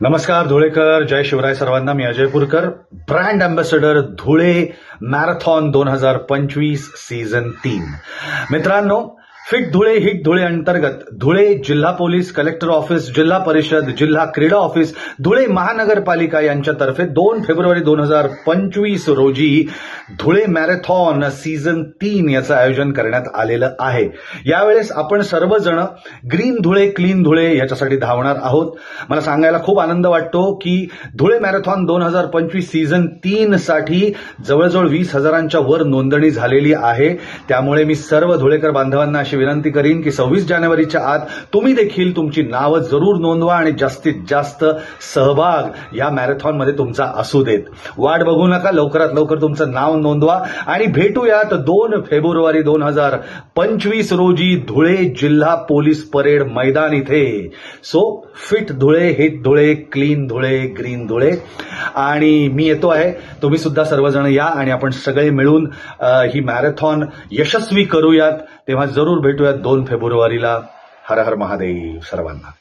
नमस्कार धुळेकर. जय शिवराय सर्वांना. मी Ajay Purkar. Brand ambassador Dhule marathon दोन हजार पंचवीस सीझन तीन. मित्रांनो फिट धुळे हिट धुळे अंतर्गत धुळे जिल्हा पोलीस कलेक्टर ऑफिस जिल्हा परिषद जिल्हा क्रीडा ऑफिस धुळे महानगरपालिका यांच्यातर्फे दोन फेब्रुवारी दोन हजार पंचवीस रोजी धुळे मॅरेथॉन सीझन तीन याचं आयोजन करण्यात आलेलं आहे. यावेळेस आपण सर्वजण ग्रीन धुळे क्लीन धुळे याच्यासाठी धावणार आहोत. मला सांगायला खूप आनंद वाटतो की धुळे मॅरेथॉन दोन हजार पंचवीस सीझन तीन साठी जवळजवळ वीस हजारांच्या वर नोंदणी झालेली आहे. त्यामुळे मी सर्व धुळेकर बांधवांना अशी विनंती करीन की सव्वीस जानेवारीच्या आत तुम्ही देखील तुमची नावं जरूर नोंदवा आणि जास्तीत जास्त सहभाग या मॅरेथॉनमध्ये तुमचा असू देत. वाट बघू नका लवकरात लवकर तुमचं नाव नोंदवा. आणि भेटूयात दोन फेब्रुवारी दोन हजार पंचवीस रोजी धुळे जिल्हा पोलीस परेड मैदान इथे. So fit Dhule hit Dhule clean Dhule green Dhule. आणि मी येतो आहे. तुम्ही सुद्धा सर्वजण या आणि आपण सगळे मिळून ही मॅरेथॉन यशस्वी करूयात. तेव्हा जरूर भेटूयात दोन फेब्रुवारीला. हर हर महादेव सर्वांना.